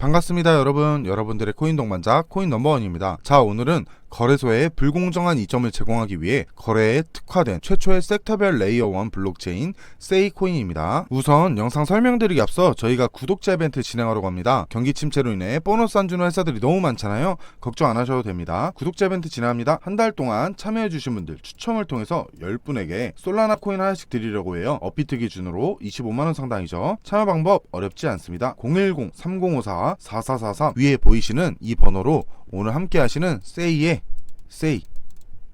반갑습니다 여러분. 여러분들의 코인 동반자 코인 넘버원입니다. 자 오늘은 거래소에 불공정한 이점을 제공하기 위해 거래에 특화된 최초의 섹터별 레이어 1 블록체인 세이코인입니다. 우선 영상 설명드리기 앞서 저희가 구독자 이벤트 진행하려고 합니다. 경기 침체로 인해 보너스 안 주는 회사들이 너무 많잖아요. 걱정 안 하셔도 됩니다. 구독자 이벤트 진행합니다. 한 달 동안 참여해주신 분들 추첨을 통해서 10분에게 솔라나 코인 하나씩 드리려고 해요. 업비트 기준으로 25만원 상당이죠. 참여 방법 어렵지 않습니다. 010-3054-4444 위에 보이시는 이 번호로 오늘 함께 하시는 세이의 세이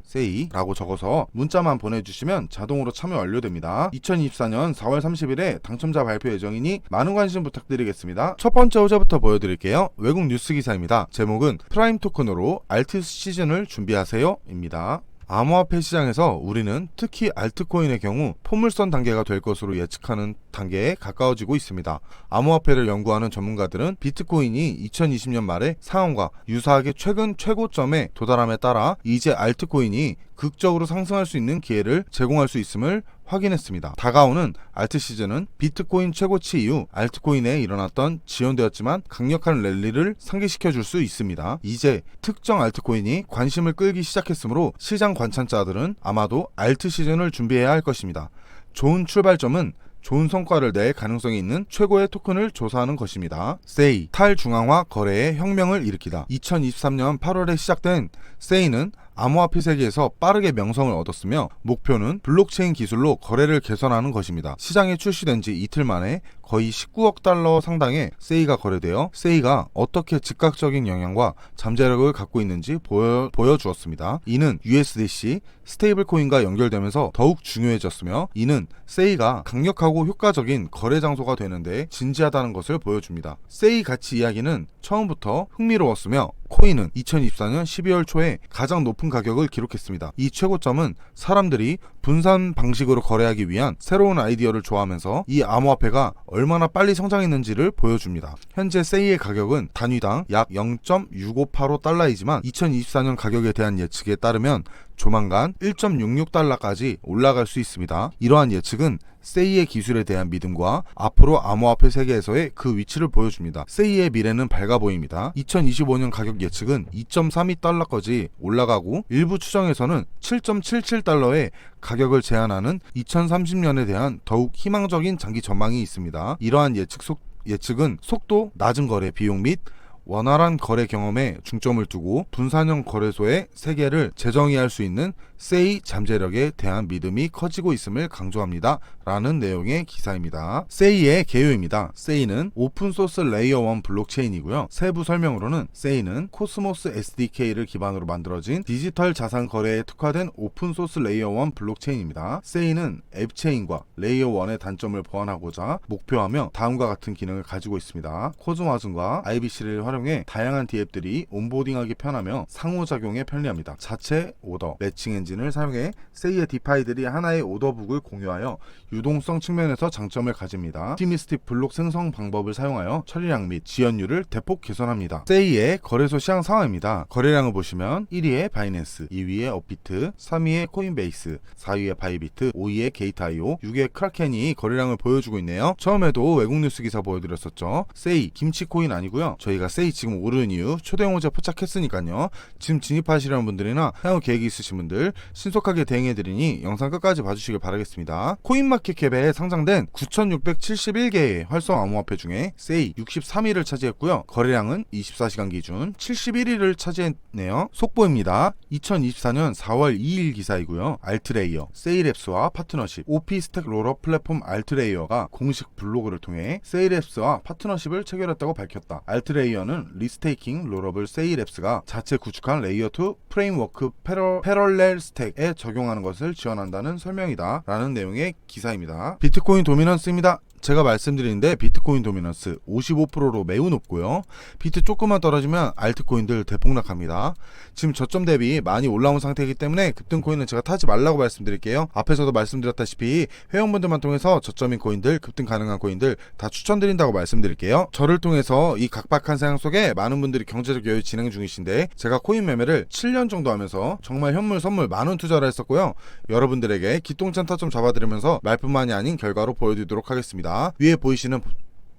세이라고 적어서 문자만 보내주시면 자동으로 참여 완료됩니다. 2024년 4월 30일에 당첨자 발표 예정이니 많은 관심 부탁드리겠습니다. 첫 번째 호재부터 보여드릴게요. 외국 뉴스 기사입니다. 제목은 프라임 토큰으로 알트 시즌을 준비하세요입니다. 암호화폐 시장에서 우리는 특히 알트코인의 경우 포물선 단계가 될 것으로 예측하는 단계에 가까워지고 있습니다. 암호화폐를 연구하는 전문가들은 비트코인이 2020년 말에 상황과 유사하게 최근 최고점에 도달함에 따라 이제 알트코인이 극적으로 상승할 수 있는 기회를 제공할 수 있음을 확인했습니다. 다가오는 알트 시즌은 비트코인 최고치 이후 알트코인에 일어났던 지연되었지만 강력한 랠리를 상기시켜 줄 수 있습니다. 이제 특정 알트코인이 관심을 끌기 시작했으므로 시장 관찰자들은 아마도 알트 시즌을 준비해야 할 것입니다. 좋은 출발점은 좋은 성과를 낼 가능성이 있는 최고의 토큰을 조사하는 것입니다. 세이 탈중앙화 거래의 혁명을 일으키다. 2023년 8월에 시작된 세이는 암호화폐 세계에서 빠르게 명성을 얻었으며 목표는 블록체인 기술로 거래를 개선하는 것입니다. 시장에 출시된 지 이틀 만에 거의 19억 달러 상당의 세이가 거래되어 세이가 어떻게 즉각적인 영향과 잠재력을 갖고 있는지 보여, 보여주었습니다. 이는 USDC 스테이블 코인과 연결되면서 더욱 중요해졌으며 이는 세이가 강력하고 효과적인 거래 장소가 되는데 진지하다는 것을 보여줍니다. 세이 가치 이야기는 처음부터 흥미로웠으며 코인은 2024년 12월 초에 가장 높은 가격을 기록했습니다. 이 최고점은 사람들이 분산 방식으로 거래하기 위한 새로운 아이디어를 좋아하면서 이 암호화폐가 얼마나 빨리 성장했는지를 보여줍니다. 현재 세이의 가격은 단위당 약 0.6585달러이지만 2024년 가격에 대한 예측에 따르면 조만간 1.66달러까지 올라갈 수 있습니다. 이러한 예측은 세이의 기술에 대한 믿음과 앞으로 암호화폐 세계에서의 그 위치를 보여줍니다. 세이의 미래는 밝아 보입니다. 2025년 가격 예측은 2.32달러까지 올라가고 일부 추정에서는 7.77달러의 가격을 제한하는 2030년에 대한 더욱 희망적인 장기 전망이 있습니다. 이러한 예측 속 예측은 속도, 낮은 거래 비용 및 원활한 거래 경험에 중점을 두고 분산형 거래소의 세계를 재정의할 수 있는 세이 잠재력에 대한 믿음이 커지고 있음을 강조합니다. 라는 내용의 기사입니다. 세이의 개요입니다. 세이는 오픈소스 레이어 1 블록체인이고요. 세부 설명으로는 세이는 코스모스 SDK를 기반으로 만들어진 디지털 자산 거래에 특화된 오픈소스 레이어 1 블록체인입니다. 세이는 앱체인과 레이어 1의 단점을 보완하고자 목표하며 다음과 같은 기능을 가지고 있습니다. 코즈마즘과 IBC를 활용해 다양한 디앱들이 온보딩하기 편하며 상호작용에 편리합니다. 자체 오더, 매칭 엔진을 사용해 세이의 디파이들이 하나의 오더북을 공유하여 유동성 측면에서 장점을 가집니다. 티미스틱 블록 생성 방법을 사용하여 처리량 및 지연율을 대폭 개선합니다. 세이의 거래소 시장 상황입니다. 거래량을 보시면 1위에 바이낸스, 2위에 업비트, 3위에 코인베이스, 4위에 바이비트, 5위에 게이트아이오, 6위에 크라켄이 거래량을 보여주고 있네요. 처음에도 외국 뉴스 기사 보여드렸었죠. 세이 김치 코인 아니고요. 저희가 세이 지금 오르는 이유 초대홍어제 포착했으니까요. 지금 진입하시려는 분들이나 향후 계획이 있으신 분들 신속하게 대응해드리니 영상 끝까지 봐주시길 바라겠습니다. 코인마켓 캡에 상장된 9,671개의 활성 암호화폐 중에 세이 63위를 차지했고요. 거래량은 24시간 기준 71위를 차지했네요. 속보입니다. 2024년 4월 2일 기사이고요. 알트레이어, 세이랩스와 파트너십, 오피스택 롤업 플랫폼 알트레이어가 공식 블로그를 통해 세이랩스와 파트너십을 체결했다고 밝혔다. 알트레이어는 리스테이킹 롤업을 세이랩스가 자체 구축한 레이어2 프레임워크 패럴, 패럴렐 스택에 적용하는 것을 지원한다는 설명이다. 라는 내용의 기사입니다. 비트코인 도미넌스입니다. 제가 말씀드리는데 비트코인 도미넌스 55%로 매우 높고요. 비트 조금만 떨어지면 알트코인들 대폭락합니다. 지금 저점 대비 많이 올라온 상태이기 때문에 급등 코인은 제가 타지 말라고 말씀드릴게요. 앞에서도 말씀드렸다시피 회원분들만 통해서 저점인 코인들, 급등 가능한 코인들 다 추천드린다고 말씀드릴게요. 저를 통해서 이 각박한 상황 속에 많은 분들이 경제적 여유 진행 중이신데 제가 코인 매매를 7년 정도 하면서 정말 현물 선물 많은 투자를 했었고요. 여러분들에게 기똥찬 타점 잡아드리면서 말뿐만이 아닌 결과로 보여드리도록 하겠 습니다. 위에 보이시는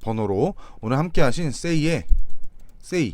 번호로 오늘 함께 하신 세이의 세이